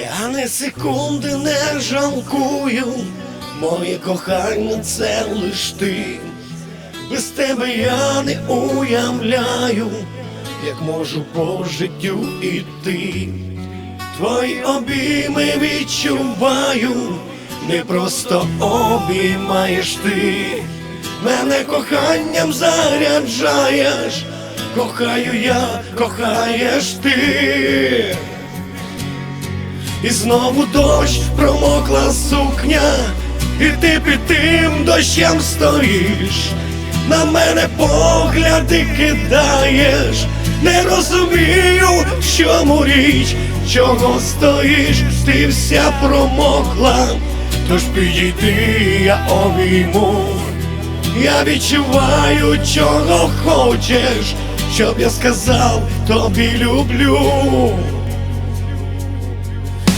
Я не секунди не жалкую, моє кохання це лиш ти. Без тебе я не уявляю, як можу по життю іти. Твої обійми відчуваю, не просто обіймаєш ти, мене коханням заряджаєш, кохаю я, кохаєш ти. І знову дощ промокла сукня, і ти під тим дощем стоїш, на мене погляди кидаєш, не розумію, в чому річ, чого стоїш, ти вся промокла, тож підійди, я обійму. Я відчуваю, чого хочеш, щоб я сказав тобі люблю.